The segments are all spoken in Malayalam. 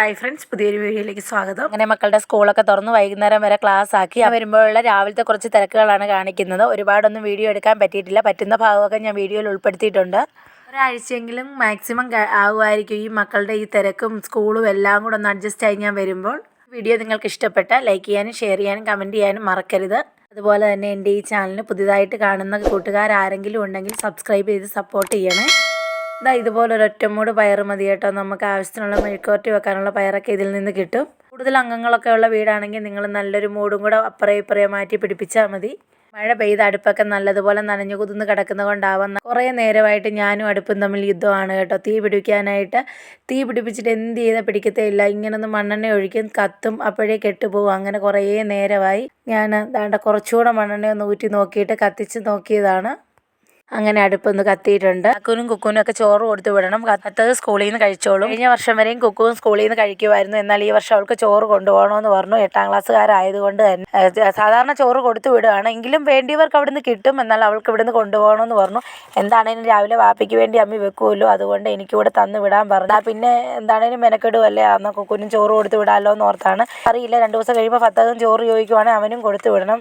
ഹായ് ഫ്രണ്ട്സ് പുതിയൊരു വീഡിയോയിലേക്ക് സ്വാഗതം. അങ്ങനെ മക്കളുടെ സ്കൂളൊക്കെ തുറന്ന് വൈകുന്നേരം വരെ ക്ലാസ് ആക്കി. ആ വരുമ്പോഴുള്ള രാവിലത്തെ കുറച്ച് തിരക്കുകളാണ് കാണിക്കുന്നത്. ഒരുപാടൊന്നും വീഡിയോ എടുക്കാൻ പറ്റിയിട്ടില്ല. പറ്റുന്ന ഭാഗമൊക്കെ ഞാൻ വീഡിയോയിൽ ഉൾപ്പെടുത്തിയിട്ടുണ്ട്. ഒരാഴ്ചയെങ്കിലും മാക്സിമം ആകുമായിരിക്കും ഈ മക്കളുടെ ഈ തിരക്കും സ്കൂളും എല്ലാം കൂടെ ഒന്ന് അഡ്ജസ്റ്റ് ആയി ഞാൻ വരുമ്പോൾ. വീഡിയോ നിങ്ങൾക്ക് ഇഷ്ടപ്പെട്ട ലൈക്ക് ചെയ്യാനും ഷെയർ ചെയ്യാനും കമന്റ് ചെയ്യാനും മറക്കരുത്. അതുപോലെ തന്നെ എന്റെ ഈ ചാനൽ പുതിയതായിട്ട് കാണുന്ന കൂട്ടുകാരാരെങ്കിലും ഉണ്ടെങ്കിൽ സബ്സ്ക്രൈബ് ചെയ്ത് സപ്പോർട്ട് ചെയ്യണേ. ഇതാ ഇതുപോലെ ഒരു ഒറ്റമൂട് പയർ മതി കേട്ടോ. നമുക്ക് ആവശ്യത്തിനുള്ള മെഴുക്കുവരട്ടി വെക്കാനുള്ള പയറൊക്കെ ഇതിൽ നിന്ന് കിട്ടും. കൂടുതൽ അംഗങ്ങളൊക്കെ ഉള്ള വീടാണെങ്കിൽ നിങ്ങൾ നല്ലൊരു മൂടും കൂടെ അപ്പുറേ ഇപ്പുറേ മാറ്റി പിടിപ്പിച്ചാൽ മതി. മഴ പെയ്ത അടുപ്പൊക്കെ നല്ലതുപോലെ നനഞ്ഞു കുതിന്ന് കിടക്കുന്നത് കൊണ്ടാവാം കുറേ നേരമായിട്ട് ഞാനും അടുപ്പും തമ്മിൽ യുദ്ധമാണ് കേട്ടോ. തീ പിടിപ്പിക്കാനായിട്ട് തീ പിടിപ്പിച്ചിട്ട് എന്ത് ചെയ്താൽ പിടിക്കത്തേ ഇല്ല. ഇങ്ങനൊന്നും മണ്ണെണ്ണ ഒഴിക്കും കത്തും അപ്പോഴേ കെട്ടുപോകും അങ്ങനെ കുറേ നേരമായി ഞാൻ ദാണ്ട കുറച്ചുകൂടെ മണ്ണെണ്ണ ഒന്ന് ഊറ്റി നോക്കിയിട്ട് കത്തിച്ച് നോക്കിയതാണ്. അങ്ങനെ അടുപ്പൊന്ന് കത്തിയിട്ടുണ്ട്. അക്കുനും കുക്കുനും ഒക്കെ ചോറ് കൊടുത്തു വിടണം. കത്തത് സ്കൂളിൽ നിന്ന് കഴിച്ചോളും. കഴിഞ്ഞ വർഷം വരെയും കുക്കുവും സ്കൂളിൽ നിന്ന് കഴിക്കുമായിരുന്നു. എന്നാൽ ഈ വർഷം അവൾക്ക് ചോറ് കൊണ്ടുപോകണമെന്ന് പറഞ്ഞു. എട്ടാം ക്ലാസ്സുകാരായതുകൊണ്ട് തന്നെ സാധാരണ ചോറ് കൊടുത്തു വിടുകയാണ് എങ്കിലും വേണ്ടിയവർക്ക് അവിടുന്ന് കിട്ടും. എന്നാൽ അവൾക്ക് ഇവിടുന്ന് കൊണ്ടുപോകണമെന്ന് പറഞ്ഞു. എന്താണേലും രാവിലെ വാപ്പയ്ക്ക് വേണ്ടി അമ്മി വെക്കുമല്ലോ അതുകൊണ്ട് എനിക്കിവിടെ തന്നു വിടാൻ പറഞ്ഞു. പിന്നെ എന്താണേലും മെനക്കെടുവല്ലേ? അന്ന് കുക്കുനും ചോറ് കൊടുത്തു വിടാമല്ലോ എന്ന് ഓർത്താണ്. അറിയില്ല. രണ്ട് ദിവസം കഴിയുമ്പോൾ ഫത്തകം ചോറ് ചോദിക്കുവാണെങ്കിൽ അവനും കൊടുത്തു വിടണം.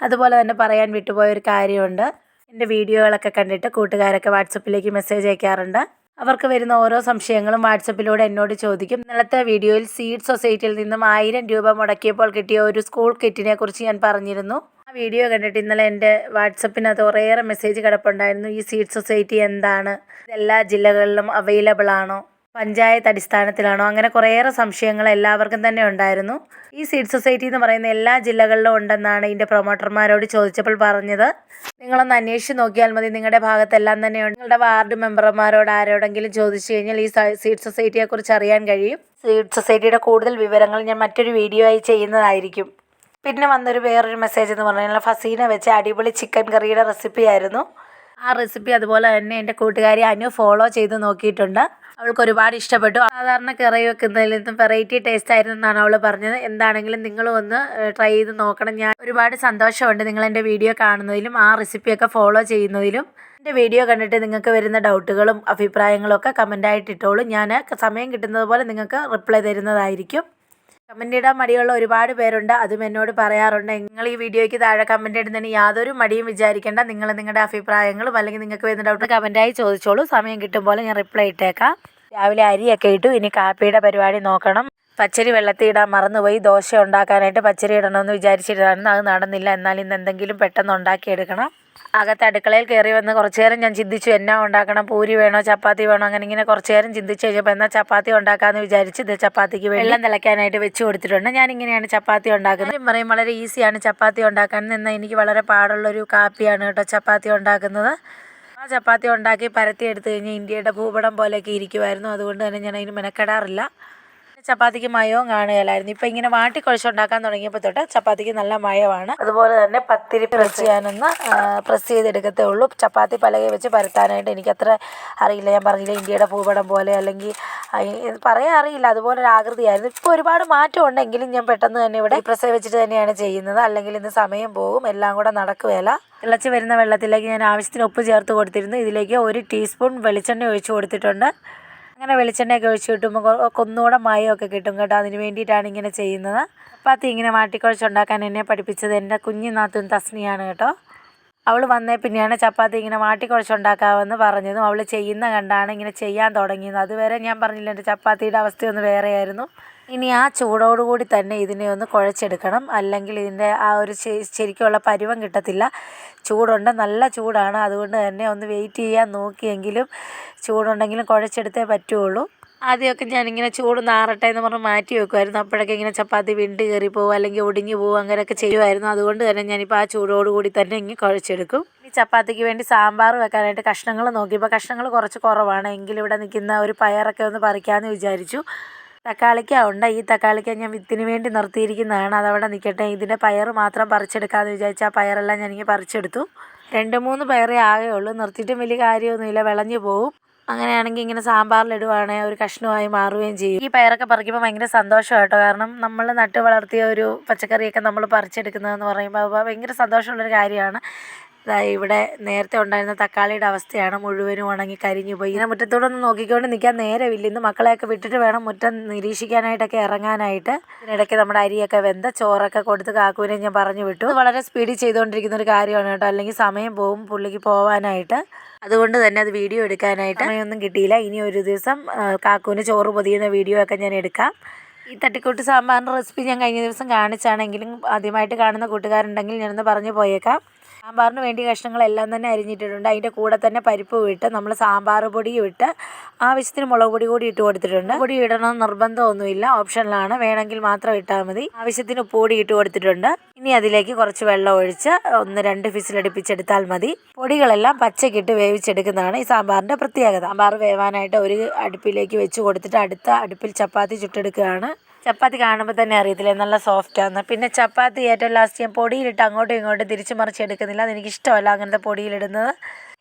അതുപോലെ തന്നെ പറയാൻ വിട്ടുപോയ ഒരു കാര്യമുണ്ട്. എന്റെ വീഡിയോകളൊക്കെ കണ്ടിട്ട് കൂട്ടുകാരൊക്കെ വാട്സപ്പിലേക്ക് മെസ്സേജ് അയക്കാറുണ്ട്. അവർക്ക് വരുന്ന ഓരോ സംശയങ്ങളും വാട്സപ്പിലൂടെ എന്നോട് ചോദിക്കും. ഇന്നലത്തെ വീഡിയോയിൽ സീഡ് സൊസൈറ്റിയിൽ നിന്നും ആയിരം രൂപ മുടക്കിയപ്പോൾ കിട്ടിയ ഒരു സ്കൂൾ കിറ്റിനെ കുറിച്ച് ഞാൻ പറഞ്ഞിരുന്നു. ആ വീഡിയോ കണ്ടിട്ട് ഇന്നലെ എന്റെ വാട്സപ്പിനകത്ത് കുറേയേറെ മെസ്സേജ് കിടപ്പുണ്ടായിരുന്നു. ഈ സീഡ് സൊസൈറ്റി എന്താണ്? എല്ലാ ജില്ലകളിലും അവൈലബിൾ ആണോ? പഞ്ചായത്ത് അടിസ്ഥാനത്തിലാണോ? അങ്ങനെ കുറേയേറെ സംശയങ്ങൾ എല്ലാവർക്കും തന്നെ ഉണ്ടായിരുന്നു. ഈ സീഡ് സൊസൈറ്റി എന്ന് പറയുന്ന എല്ലാ ജില്ലകളിലും ഉണ്ടെന്നാണ് ഇതിന്റെ പ്രൊമോട്ടർമാരോട് ചോദിച്ചപ്പോൾ പറഞ്ഞത്. നിങ്ങളൊന്ന് അന്വേഷിച്ച് നോക്കിയാൽ മതി. നിങ്ങളുടെ ഭാഗത്തെല്ലാം തന്നെ ഉണ്ട്. നിങ്ങളുടെ വാർഡ് മെമ്പർമാരോട് ആരോടെങ്കിലും ചോദിച്ചു കഴിഞ്ഞാൽ ഈ സീഡ് സൊസൈറ്റിയെക്കുറിച്ച് അറിയാൻ കഴിയും. സീഡ് സൊസൈറ്റിയുടെ കൂടുതൽ വിവരങ്ങൾ ഞാൻ മറ്റൊരു വീഡിയോ ആയി ചെയ്യുന്നതായിരിക്കും. പിന്നെ വന്നൊരു വേറൊരു മെസ്സേജ് എന്ന് പറഞ്ഞാൽ ഫസീന വെച്ച അടിപൊളി ചിക്കൻ കറിയുടെ റെസിപ്പി ആയിരുന്നു. ആ റെസിപ്പി അതുപോലെ തന്നെ എന്റെ കൂട്ടുകാരി അനു ഫോളോ ചെയ്ത് നോക്കിയിട്ടുണ്ട്. അവൾക്ക് ഒരുപാട് ഇഷ്ടപ്പെട്ടു. സാധാരണ കറി വെക്കുന്നതിൽ നിന്നും വെറൈറ്റി ടേസ്റ്റ് ആയിരുന്നു എന്നാണ് അവൾ പറഞ്ഞത്. എന്താണെങ്കിലും നിങ്ങൾ ഒന്ന് ട്രൈ ചെയ്ത് നോക്കണം. ഞാൻ ഒരുപാട് സന്തോഷമുണ്ട് നിങ്ങൾ എന്റെ വീഡിയോ കാണുന്നതിലും ആ റെസിപ്പിയൊക്കെ ഫോളോ ചെയ്യുന്നതിലും. എന്റെ വീഡിയോ കണ്ടിട്ട് നിങ്ങൾക്ക് വരുന്ന ഡൗട്ടുകളും അഭിപ്രായങ്ങളും ഒക്കെ കമന്റായിട്ട് ഇട്ടോളൂ. ഞാൻ സമയം കിട്ടുന്നത് പോലെ നിങ്ങൾക്ക് റിപ്ലൈ തരുന്നതായിരിക്കും. കമന്റ് ഇടാൻ മടിയുള്ള ഒരുപാട് പേരുണ്ട്. അതും എന്നോട് പറയാറുണ്ട്. നിങ്ങൾ ഈ വീഡിയോയ്ക്ക് താഴെ കമന്റ് ഇടുന്നതിന് യാതൊരു മടിയും വിചാരിക്കേണ്ട. നിങ്ങൾ നിങ്ങളുടെ അഭിപ്രായങ്ങളും അല്ലെങ്കിൽ നിങ്ങൾക്ക് വരുന്ന ഡൗട്ട് കമന്റായി ചോദിച്ചോളൂ. സമയം കിട്ടും പോലെ ഞാൻ റിപ്ലൈ ഇട്ടേക്കാം. രാവിലെ അരിയൊക്കെ ഇട്ടു. ഇനി കാപ്പിയുടെ പരിപാടി നോക്കണം. പച്ചരി വെള്ളത്തിൽ ഇടാൻ മറന്നുപോയി. ദോശ ഉണ്ടാക്കാനായിട്ട് പച്ചരി ഇടണമെന്ന് വിചാരിച്ചിട്ടായിരുന്നു അത് നടന്നില്ല. എന്നാൽ ഇന്ന് എന്തെങ്കിലും പെട്ടെന്ന് ഉണ്ടാക്കിയെടുക്കണം. അകത്ത് അടുക്കളയിൽ കയറി വന്ന് കുറച്ച് നേരം ഞാൻ ചിന്തിച്ചു എന്നാ ഉണ്ടാക്കണം? പൂരി വേണോ? ചപ്പാത്തി വേണോ? അങ്ങനെ ഇങ്ങനെ കുറച്ച് നേരം ചിന്തിച്ച് കഴിഞ്ഞപ്പോൾ എന്നാൽ ചപ്പാത്തി ഉണ്ടാക്കാമെന്ന് വിചാരിച്ച് ഇത് ചപ്പാത്തിക്ക് വെള്ളം തിളയ്ക്കാനായിട്ട് വെച്ച് കൊടുത്തിട്ടുണ്ട്. ഞാൻ ഇങ്ങനെയാണ് ചപ്പാത്തി ഉണ്ടാക്കുന്നത്. പറയും വളരെ ഈസിയാണ് ചപ്പാത്തി ഉണ്ടാക്കാൻ എന്നാൽ എനിക്ക് വളരെ പാടുള്ളൊരു കാപ്പിയാണ് കേട്ടോ ചപ്പാത്തി ഉണ്ടാക്കുന്നത്. ആ ചപ്പാത്തി ഉണ്ടാക്കി പരത്തി എടുത്തു കഴിഞ്ഞാൽ ഇന്ത്യയുടെ ഭൂപടം പോലെയൊക്കെ ഇരിക്കുമായിരുന്നു അതുകൊണ്ട് തന്നെ ഞാൻ അതിന് മെനക്കെടാറില്ല. ചപ്പാത്തിക്ക് മയവും കാണുകയില്ലായിരുന്നു. ഇപ്പം ഇങ്ങനെ വാട്ടി കുഴച്ചുണ്ടാക്കാൻ തുടങ്ങിയപ്പോൾ തൊട്ട് ചപ്പാത്തിക്ക് നല്ല മയമാണ്. അതുപോലെ തന്നെ പത്തിരി പ്രസ് ചെയ്യാനൊന്ന് പ്രസ് ചെയ്തെടുക്കത്തേ ഉള്ളൂ. ചപ്പാത്തി പലകെ വെച്ച് പരത്താനായിട്ട് എനിക്കത്ര അറിയില്ല. ഞാൻ പറഞ്ഞില്ല ഇന്ത്യയുടെ ഭൂപടം പോലെ അല്ലെങ്കിൽ പറയാൻ അറിയില്ല. അതുപോലെ ഒരു ആകൃതിയായിരുന്നു. ഇപ്പോൾ ഒരുപാട് മാറ്റം ഉണ്ടെങ്കിലും ഞാൻ പെട്ടെന്ന് തന്നെ ഇവിടെ പ്രസ് വെച്ചിട്ട് തന്നെയാണ് ചെയ്യുന്നത്. അല്ലെങ്കിൽ ഇന്ന് സമയം പോകും. എല്ലാം കൂടെ നടക്കുകയില്ല. തിളച്ച് വരുന്ന വെള്ളത്തിലേക്ക് ഞാൻ ആവശ്യത്തിന് ഉപ്പ് ചേർത്ത് കൊടുത്തിരുന്നു. ഇതിലേക്ക് ഒരു ടീസ്പൂൺ വെളിച്ചെണ്ണ ഒഴിച്ച് കൊടുത്തിട്ടുണ്ട്. അങ്ങനെ വെളിച്ചെണ്ണയൊക്കെ ഒഴിച്ച് കിട്ടുമ്പോൾ ഒന്നുകൂടെ മയമൊക്കെ കിട്ടും കേട്ടോ. അതിന് വേണ്ടിയിട്ടാണ് ഇങ്ങനെ ചെയ്യുന്നത്. ചപ്പാത്തി ഇങ്ങനെ മാട്ടിക്കുഴച്ചുണ്ടാക്കാൻ എന്നെ പഠിപ്പിച്ചത് എന്റെ കുഞ്ഞു നാത്തും തസ്നിയാണ് കേട്ടോ. അവൾ വന്നേ പിന്നെയാണ് ചപ്പാത്തി ഇങ്ങനെ മാട്ടിക്കുഴച്ചുണ്ടാക്കാമെന്ന് പറഞ്ഞതും. അവൾ ചെയ്യുന്ന കണ്ടാണ് ഇങ്ങനെ ചെയ്യാൻ തുടങ്ങിയത്. അതുവരെ ഞാൻ പറഞ്ഞില്ല എന്റെ ചപ്പാത്തിയുടെ അവസ്ഥയൊന്ന് വേറെയായിരുന്നു. ഇനി ആ ചൂടോടുകൂടി തന്നെ ഇതിനെ ഒന്ന് കുഴച്ചെടുക്കണം. അല്ലെങ്കിൽ ഇതിന്റെ ആ ഒരു ശരിക്കുള്ള പരുവം കിട്ടത്തില്ല. ചൂടുണ്ട് നല്ല ചൂടാണ്. അതുകൊണ്ട് തന്നെ ഒന്ന് വെയിറ്റ് ചെയ്യാൻ നോക്കിയെങ്കിലും ചൂടുണ്ടെങ്കിലും കുഴച്ചെടുത്തേ പറ്റുള്ളൂ. ആദ്യമൊക്കെ ഞാനിങ്ങനെ ചൂട് നാറട്ടെ എന്ന് പറഞ്ഞ് മാറ്റി വെക്കുമായിരുന്നു. അപ്പോഴൊക്കെ ഇങ്ങനെ ചപ്പാത്തി വിണ്ട് കയറി പോകും അല്ലെങ്കിൽ ഒടിഞ്ഞു പോകും അങ്ങനെയൊക്കെ ചെയ്യുമായിരുന്നു. അതുകൊണ്ട് തന്നെ ഞാനിപ്പോൾ ആ ചൂടോടുകൂടി തന്നെ ഇങ്ങനെ കുഴച്ചെടുക്കും. ഈ ചപ്പാത്തിക്ക് വേണ്ടി സാമ്പാർ വെക്കാനായിട്ട് കഷ്ണങ്ങൾ നോക്കി. ഇപ്പോൾ കഷ്ണങ്ങൾ കുറച്ച് കുറവാണ്. എങ്കിലും ഇവിടെ നിൽക്കുന്ന ഒരു പയറൊക്കെ ഒന്ന് പറിക്കാമെന്ന് വിചാരിച്ചു. തക്കാളിക്ക ഉണ്ട് ഈ തക്കാളിക്ക ഞാൻ വിത്തിന് വേണ്ടി നിർത്തിയിരിക്കുന്നതാണ്. അതവിടെ നിൽക്കട്ടെ ഇതിന്റെ പയർ മാത്രം പറിച്ചെടുക്കാമെന്ന് വിചാരിച്ച് ആ പയറെല്ലാം ഞാനിങ്ങനെ പറിച്ചെടുത്തു. രണ്ട് മൂന്ന് പയറേ ആകെ ഉള്ളൂ നിർത്തിയിട്ടും വലിയ കാര്യമൊന്നുമില്ല. വിളഞ്ഞു പോവും. അങ്ങനെയാണെങ്കിൽ ഇങ്ങനെ സാമ്പാറിലിടുവാണെങ്കിൽ ഒരു കഷ്ണമായി മാറുകയും ചെയ്യും. ഈ പയറൊക്കെ പറിക്കുമ്പോൾ ഭയങ്കര സന്തോഷം കേട്ടോ. കാരണം നമ്മൾ നട്ട് വളർത്തിയ ഒരു പച്ചക്കറിയൊക്കെ നമ്മൾ പറിച്ചെടുക്കുന്നതെന്ന് പറയുമ്പോൾ ഭയങ്കര സന്തോഷമുള്ളൊരു കാര്യമാണ്. ഇവിടെ നേരത്തെ ഉണ്ടായിരുന്ന തക്കാളിയുടെ അവസ്ഥയാണ് മുഴുവനും ഉണങ്ങി കരിഞ്ഞു പോയി. ഇങ്ങനെ മുറ്റത്തോടൊന്നും നോക്കിക്കൊണ്ട് നിൽക്കാൻ നേരമില്ല. ഇന്ന് മക്കളെയൊക്കെ വിട്ടിട്ട് വേണം മുറ്റം നിരീക്ഷിക്കാനായിട്ടൊക്കെ ഇറങ്ങാനായിട്ട്. ഇതിനിടയ്ക്ക് നമ്മുടെ അരിയൊക്കെ വെന്ത ചോറൊക്കെ കൊടുത്ത് കാക്കൂനെ ഞാൻ പറഞ്ഞു വിട്ടു. വളരെ സ്പീഡിൽ ചെയ്തുകൊണ്ടിരിക്കുന്ന ഒരു കാര്യമാണ് കേട്ടോ. അല്ലെങ്കിൽ സമയം പോകും പുള്ളിക്ക് പോകാനായിട്ട് അതുകൊണ്ട് തന്നെ അത് വീഡിയോ എടുക്കാനായിട്ട്. സമയമൊന്നും കിട്ടിയില്ല. ഇനി ഒരു ദിവസം കാക്കൂന് ചോറ് പൊതിയുന്ന വീഡിയോ ഒക്കെ ഞാൻ എടുക്കാം. ഈ തട്ടിക്കൂട്ട് സാമ്പാറിന്റെ റെസിപ്പി ഞാൻ കഴിഞ്ഞ ദിവസം കാണിച്ചാണെങ്കിലും ആദ്യമായിട്ട് കാണുന്ന കൂട്ടുകാരുണ്ടെങ്കിൽ ഞാനൊന്ന് പറഞ്ഞു പോയേക്കാം. സാമ്പാറിന് വേണ്ടി കഷ്ണങ്ങളെല്ലാം തന്നെ അരിഞ്ഞിട്ടിട്ടുണ്ട്. അതിന്റെ കൂടെ തന്നെ പരിപ്പ് വിട്ട് നമ്മൾ സാമ്പാർ പൊടിയും ഇട്ട് ആവശ്യത്തിന് മുളക് പൊടി കൂടി ഇട്ട് കൊടുത്തിട്ടുണ്ട്. പൊടി ഇടണമെന്ന് നിർബന്ധമൊന്നുമില്ല. ഓപ്ഷനിലാണ് വേണമെങ്കിൽ മാത്രം ഇട്ടാൽ മതി. ആവശ്യത്തിന് പൊടി ഇട്ട് കൊടുത്തിട്ടുണ്ട്. ഇനി അതിലേക്ക് കുറച്ച് വെള്ളം ഒഴിച്ച് ഒന്ന് രണ്ട് ഫിസിലടുപ്പിച്ചെടുത്താൽ മതി. പൊടികളെല്ലാം പച്ചക്കിട്ട് വേവിച്ചെടുക്കുന്നതാണ് ഈ സാമ്പാറിന്റെ പ്രത്യേകത. സാമ്പാർ വേവാനായിട്ട് ഒരു അടുപ്പിലേക്ക് വെച്ച് കൊടുത്തിട്ട് അടുത്ത അടുപ്പിൽ ചപ്പാത്തി ചുട്ടെടുക്കുകയാണ്. ചപ്പാത്തി കാണുമ്പോൾ തന്നെ അറിയത്തില്ലേ? നല്ല സോഫ്റ്റ് ആണ് പിന്നെ ചപ്പാത്തി ഏറ്റവും ലാസ്റ്റ് ഞാൻ പൊടിയിലിട്ട് അങ്ങോട്ടും ഇങ്ങോട്ടും തിരിച്ച് മറിച്ച് എടുക്കുന്നില്ല. അതെനിക്ക് ഇഷ്ടമല്ല അങ്ങനത്തെ പൊടിയിലിടുന്നത്.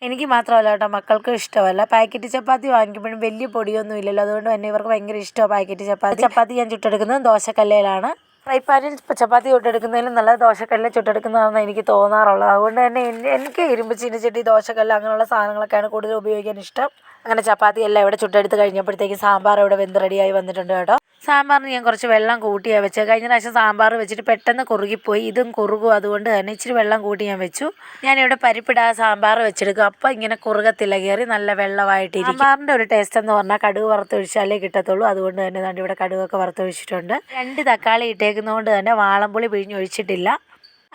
എനിക്ക് മാത്രമല്ല കേട്ടോ മക്കൾക്കും ഇഷ്ടമല്ല. പാക്കറ്റ് ചപ്പാത്തി വാങ്ങിക്കുമ്പോഴും വലിയ പൊടിയൊന്നും ഇല്ലല്ലോ. അതുകൊണ്ട് തന്നെ ഇവർക്ക് ഭയങ്കര ഇഷ്ടമാണ് പാക്കറ്റ് ചപ്പാത്തി. ചപ്പാത്തി ഞാൻ ചുട്ടെടുക്കുന്നത് ദോശക്കല്ലയിലാണ് ഫ്രൈ പാനിൽ ചപ്പാത്തി ചുട്ടെടുക്കുന്നതിലും നല്ല ദോശക്കല്ലിൽ ചുട്ടെടുക്കുന്നതാണെന്ന് എനിക്ക് തോന്നാറുള്ളത്. അതുകൊണ്ട് തന്നെ എനിക്ക് ഇരുമ്പ് ചീനച്ചട്ടി ദോശക്കല്ല് അങ്ങനെയുള്ള സാധനങ്ങളൊക്കെയാണ് കൂടുതൽ ഉപയോഗിക്കാൻ ഇഷ്ടം. അങ്ങനെ ചപ്പാത്തി എല്ലാം ഇവിടെ ചുട്ടെടുത്ത് കഴിഞ്ഞപ്പോഴത്തേക്ക് സാമ്പാർ ഇവിടെ വെന്ത് റെഡിയായി വന്നിട്ടുണ്ട് കേട്ടോ. സാമ്പാറിന് ഞാൻ കുറച്ച് വെള്ളം കൂട്ടിയാണ് വെച്ചത്. കഴിഞ്ഞ പ്രാവശ്യം സാമ്പാർ വെച്ചിട്ട് പെട്ടെന്ന് കുറുകിപ്പോയി. ഇതും കുറുകും. അതുകൊണ്ട് തന്നെ ഇച്ചിരി വെള്ളം കൂട്ടി ഞാൻ വെച്ചു. ഞാനിവിടെ പരിപ്പിടാ സാമ്പാർ വെച്ചെടുക്കും. അപ്പോൾ ഇങ്ങനെ കുറുകത്തില്ല. കയറി നല്ല വെള്ളമായിട്ട് സാമ്പാറിന്റെ ഒരു ടേസ്റ്റ് എന്ന് പറഞ്ഞാൽ കടുക് വറുത്തൊഴിച്ചാലേ കിട്ടത്തുള്ളൂ. അതുകൊണ്ട് തന്നെ ഇവിടെ കടുകൊക്കെ വറുത്തൊഴിച്ചിട്ടുണ്ട്. രണ്ട് തക്കാളി ഇട്ടേക്കുന്നതുകൊണ്ട് തന്നെ വാളംപുളി പിഴിഞ്ഞൊഴിച്ചിട്ടില്ല.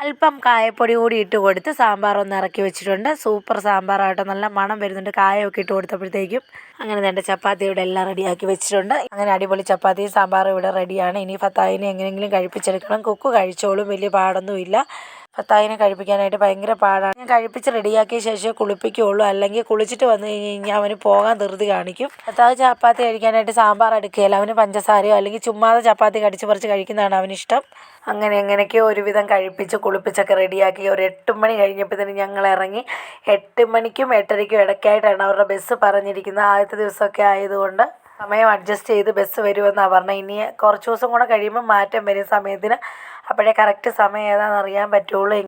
അല്പം കായപ്പൊടി കൂടി ഇട്ട് കൊടുത്ത് സാമ്പാർ ഒന്ന് ഇറക്കി വെച്ചിട്ടുണ്ട്. സൂപ്പർ സാമ്പാറായിട്ട് നല്ല മണം വരുന്നുണ്ട്. കായമൊക്കെ ഇട്ട് കൊടുത്തപ്പോഴത്തേക്കും അങ്ങനെ തന്നെ ചപ്പാത്തി ഇവിടെ എല്ലാം റെഡിയാക്കി വെച്ചിട്ടുണ്ട്. അങ്ങനെ അടിപൊളി ചപ്പാത്തി സാമ്പാർ ഇവിടെ റെഡിയാണ്. ഇനി ഫത്തായിനെ എങ്ങനെയെങ്കിലും കഴിപ്പിച്ചെടുക്കണം. കുക്ക് കഴിച്ചോളും. വലിയ പാടൊന്നുമില്ല. ഫത്തായിനെ കഴിപ്പിക്കാനായിട്ട് ഭയങ്കര പാടാണ്. ഞാൻ കഴിപ്പിച്ച് റെഡിയാക്കിയ ശേഷമേ കുളിപ്പിക്കുകയുള്ളൂ അല്ലെങ്കിൽ കുളിച്ചിട്ട് വന്നു കഴിഞ്ഞ് കഴിഞ്ഞാൽ അവന് പോകാൻ ധൃതി കാണിക്കും. ഭർത്താവ് ചപ്പാത്തി കഴിക്കാനായിട്ട് സാമ്പാർ എടുക്കുകയില്ല അവന് പഞ്ചസാരയോ അല്ലെങ്കിൽ ചുമ്മാതെ ചപ്പാത്തി കടിച്ച് പറിച്ച് കഴിക്കുന്നതാണ് അവനിഷ്ടം. അങ്ങനെ എങ്ങനെയൊക്കെയോ ഒരുവിധം കഴിപ്പിച്ച് കുളിപ്പിച്ചൊക്കെ റെഡിയാക്കി ഒരു എട്ട് മണി കഴിഞ്ഞപ്പോഴത്തേന് ഞങ്ങൾ ഇറങ്ങി. എട്ട് മണിക്കും എട്ടരയ്ക്കും ഇടയ്ക്കായിട്ടാണ് അവരുടെ ബസ് പറഞ്ഞിരിക്കുന്നത്. ആദ്യത്തെ ദിവസമൊക്കെ ആയതുകൊണ്ട് സമയം അഡ്ജസ്റ്റ് ചെയ്ത് ബസ് വരുമെന്നാണ് പറഞ്ഞത്. ഇനി കുറച്ച് ദിവസം കൂടെ കഴിയുമ്പോൾ മാറ്റം വരും. സമയത്തിന് അപ്പോഴേ കറക്റ്റ് സമയം ഏതാണെന്ന് അറിയാൻ പറ്റുള്ളൂ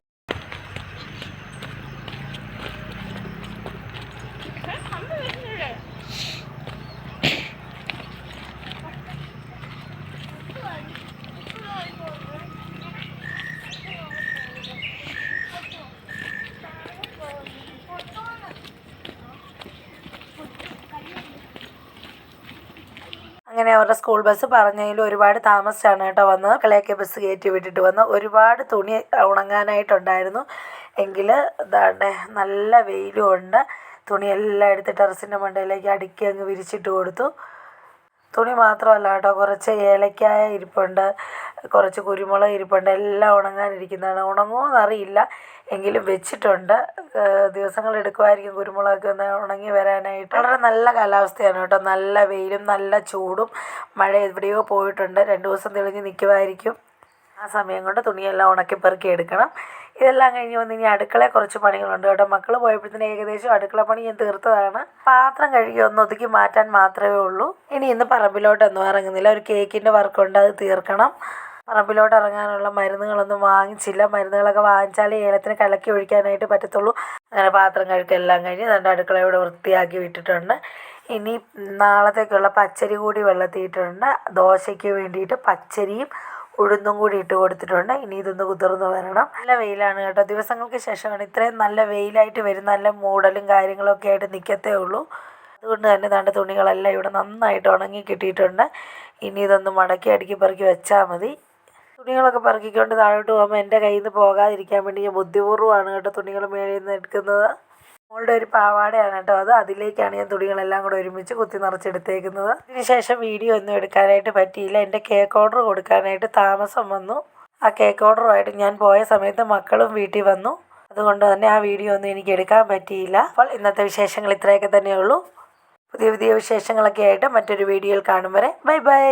അങ്ങനെ അവരുടെ സ്കൂൾ ബസ് പറഞ്ഞതിൽ ഒരുപാട് താമസിച്ചാണ് കേട്ടോ വന്നത്. മക്കളെയൊക്കെ ബസ് കയറ്റി വിട്ടിട്ട് വന്ന്. ഒരുപാട് തുണി ഉണങ്ങാനായിട്ടുണ്ടായിരുന്നു. എങ്കിൽ ഇതാണ് നല്ല വെയിലും ഉണ്ട്. തുണിയെല്ലാം എടുത്ത് ടെറസിന്റെ മണ്ടയിലേക്ക് അടുക്കി അങ്ങ് വിരിച്ചിട്ട് കൊടുത്തു. തുണി മാത്രമല്ല കേട്ടോ കുറച്ച് ഏലക്കായ ഇരിപ്പുണ്ട്. കുറച്ച് കുരുമുളക് ഇരിപ്പുണ്ട് എല്ലാം ഉണങ്ങാനിരിക്കുന്നതാണ്. ഉണങ്ങുമോ എന്നറിയില്ല എങ്കിലും വെച്ചിട്ടുണ്ട്. ദിവസങ്ങൾ എടുക്കുമായിരിക്കും കുരുമുളകൊക്കെ ഒന്ന് ഉണങ്ങി വരാനായിട്ട്. വളരെ നല്ല കാലാവസ്ഥയാണ് കേട്ടോ. നല്ല വെയിലും നല്ല ചൂടും. മഴ എവിടെയോ പോയിട്ടുണ്ട്. രണ്ട് ദിവസം തെളിഞ്ഞ് നിൽക്കുമായിരിക്കും ആ സമയം കൊണ്ട് തുണിയെല്ലാം ഉണക്കി പെറുക്കി എടുക്കണം. ഇതെല്ലാം കഴിഞ്ഞ് വന്ന് ഇനി അടുക്കള കുറച്ച് പണികളുണ്ട് കേട്ടോ. മക്കൾ പോയപ്പോഴത്തേന് ഏകദേശം അടുക്കള പണി ഞാൻ തീർത്തതാണ്. പാത്രം കഴുകി ഒന്ന് ഒതുക്കി മാറ്റാൻ മാത്രമേ ഉള്ളൂ. ഇനി ഇന്ന് പറമ്പിലോട്ടൊന്നും ഇറങ്ങുന്നില്ല. ഒരു കേക്കിന്റെ വർക്കുണ്ട് അത് തീർക്കണം. പറമ്പിലോട്ട് ഇറങ്ങാനുള്ള മരുന്നുകളൊന്നും വാങ്ങിച്ചില്ല. മരുന്നുകളൊക്കെ വാങ്ങിച്ചാലേ ഏലത്തിന് കലക്കി ഒഴിക്കാനായിട്ട് പറ്റത്തുള്ളൂ. അങ്ങനെ പാത്രം കഴുക്കെല്ലാം കഴിഞ്ഞ് നല്ല അടുക്കള വൃത്തിയാക്കി വിട്ടിട്ടുണ്ട്. ഇനി നാളത്തേക്കുള്ള പച്ചരി കൂടി വെള്ളത്തിയിട്ടുണ്ട്. ദോശയ്ക്ക് വേണ്ടിയിട്ട് പച്ചരിയും ഉഴുന്നും കൂടി ഇട്ട് കൊടുത്തിട്ടുണ്ട്. ഇനി ഇതൊന്ന് കുതിർന്ന് വരണം. നല്ല വെയിലാണ് കേട്ടോ. ദിവസങ്ങൾക്ക് ശേഷമാണ് ഇത്രയും നല്ല വെയിലായിട്ട് വരും. നല്ല മൂടലും കാര്യങ്ങളൊക്കെ ആയിട്ട് നിൽക്കത്തേ ഉള്ളൂ. അതുകൊണ്ട് തന്നെ തന്റെ തുണികളെല്ലാം ഇവിടെ നന്നായിട്ട് ഉണങ്ങി കിട്ടിയിട്ടുണ്ട്. ഇനി ഇതൊന്ന് മടക്കി അടുക്കി പെറുക്കി വെച്ചാൽ മതി. തുണികളൊക്കെ പെറുക്കിക്കൊണ്ട് താഴോട്ട് പോകുമ്പോൾ എന്റെ കയ്യിൽ നിന്ന് പോകാതിരിക്കാൻ വേണ്ടി ഞാൻ ബുദ്ധിപൂർവമാണ് കേട്ടോ തുണികൾ മേളിൽ നിന്ന് എടുക്കുന്നത്. മോളുടെ ഒരു പാവാടയാണ് കേട്ടോ അത്. അതിലേക്കാണ് ഞാൻ തുണികളെല്ലാം കൂടെ ഒരുമിച്ച് കുത്തി നിറച്ചെടുത്തേക്കുന്നത്. അതിനുശേഷം വീഡിയോ ഒന്നും എടുക്കാനായിട്ട് പറ്റിയില്ല. എന്റെ കേക്ക് ഓർഡർ കൊടുക്കാനായിട്ട് താമസം വന്നു. ആ കേക്ക് ഓർഡറുമായിട്ട് ഞാൻ പോയ സമയത്ത് മക്കളും വീട്ടിൽ വന്നു. അതുകൊണ്ട് തന്നെ ആ വീഡിയോ ഒന്നും എനിക്ക് എടുക്കാൻ പറ്റിയില്ല. അപ്പോൾ ഇന്നത്തെ വിശേഷങ്ങൾ ഇത്രയൊക്കെ തന്നെയുള്ളൂ. പുതിയ പുതിയ വിശേഷങ്ങളൊക്കെ ആയിട്ട് മറ്റൊരു വീഡിയോയിൽ കാണും വരെ. Bye bye.